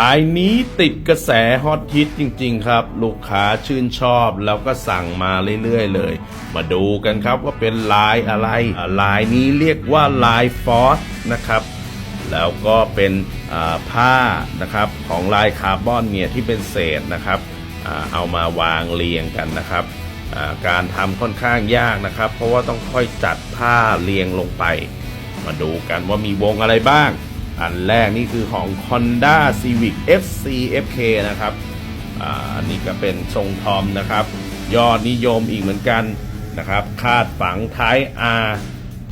ลายนี้ติดกระแสฮอตฮิตจริง ๆ ครับ ลูกค้าชื่นชอบแล้วก็สั่งมาเรื่อย ๆ เลย มาดูกันครับว่าเป็นลายอะไรลายนี้เรียกว่าลายฟอสนะครับ แล้วก็เป็นผ้านะครับของลายคาร์บอนเนี่ยที่เป็นเศษนะครับอเอามาวางเรียงกันนะครับการทำค่อนข้างยากนะครับ เพราะว่าต้องค่อยจัดผ้าเรียงลงไป มาดูกันว่ามีวงอะไรบ้าง อันแรกนี่คือของ Honda Civic FC FK นะครับอันนี้ก็เป็นทรงทอมนะครับ ยอดนิยมอีกเหมือนกันนะครับ คาดฝังท้าย R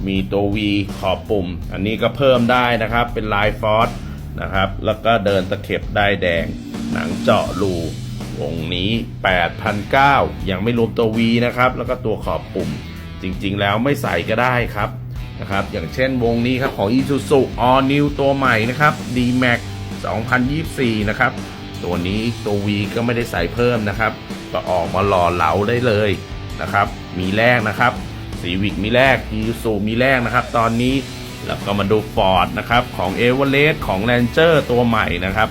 มีตัว V ขอบปุ่ม อันนี้ก็เพิ่มได้นะครับ เป็นลายฟอสนะครับ แล้วก็เดินตะเข็บได้แดง หนังเจาะรูวงนี้8,900ยังไม่รวมตัว V นะครับ แล้วก็ตัวขอบปุ่ม จริงๆ แล้วไม่ใส่ก็ได้ครับ นะครับ อย่างเช่นวงนี้ครับของ Isuzu All New ตัวใหม่นะครับ D-Max 2024 นะครับ ตัวนี้ตัว V ก็ไม่ได้ใส่เพิ่มนะครับ ก็ออกมาหล่อเหลาได้เลยนะครับ มีแรกนะครับซีวิกมีแรก Isuzu มีแรกนะครับ ตอนนี้แล้วก็มาดู Ford นะครับของ e v e r e s t ของ Ranger ตัวใหม่นะครับ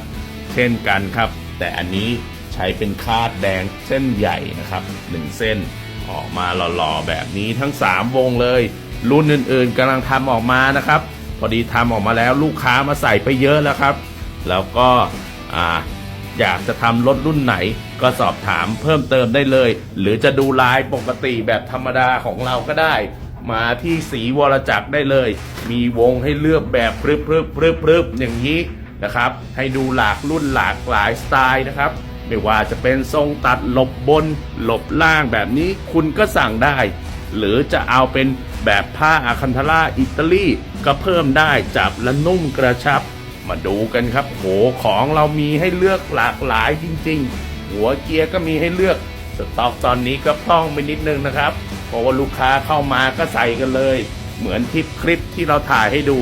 เช่นกันครับ แต่อันนี้ใช้เป็นคาดแดงเส้นใหญ่นะครับ 1 เส้นออกมาหล่อๆแบบนี้ทั้ง 3 วงเลย รุ่นอื่นๆกำลังทำออกมานะครับ พอดีทำออกมาแล้วลูกค้ามาใส่ไปเยอะแล้วครับ แล้วก็อ่าอยากจะทำรถรุ่นไหน ก็สอบถามเพิ่มเติมได้เลย หรือจะดูลายปกติแบบธรรมดาของเราก็ได้ มาที่สีวรจักรได้เลย มีวงให้เลือกแบบพรึบพรึบพรึบพรึบอย่างนี้นะครับ ให้ดูหลากรุ่นหลากหลายสไตล์นะครับไม่ว่าจะเป็นทรงตัดหลบบนหลบล่างแบบนี้คุณก็สั่งได้ หรือจะเอาเป็นแบบผ้าอาคันทาร่าอิตาลีก็เพิ่มได้จับและนุ่มกระชับ มาดูกันครับโหของเรามีให้เลือกหลากหลายจริง ๆ หัวเกียร์ก็มีให้เลือกสต็อกตอนนี้ก็พร่องไปนิดนึงนะครับ เพราะว่าลูกค้าเข้ามาก็ใส่กันเลย เหมือนที่คลิปที่เราถ่ายให้ดู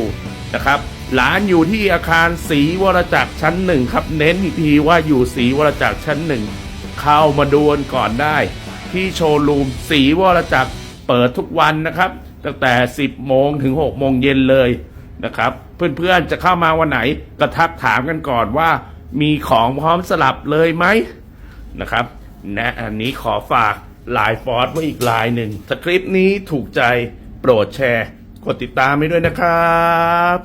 นะครับร้านอยู่ที่อาคารศรีวรจักรชั้นหนึ่งครับ เน้นอีกทีว่าอยู่ศรีวรจักรชั้นหนึ่งเข้ามาดูกันก่อนได้ ที่โชว์รูมสีวรจักร เปิดทุกวันนะครับ ตั้งแต่ 10 โมงถึง 6 โมงเย็นเลยนะครับ เพื่อนๆจะเข้ามาวันไหนกระทักถามกันก่อนว่ามีของพร้อมสลับเลยไหมนะครับนะอันนี้ขอฝากลายฟอสไว้อีกลายหนึ่งสคริปนี้ถูกใจโปรดแชร์ กดติดตามให้ด้วยนะครับ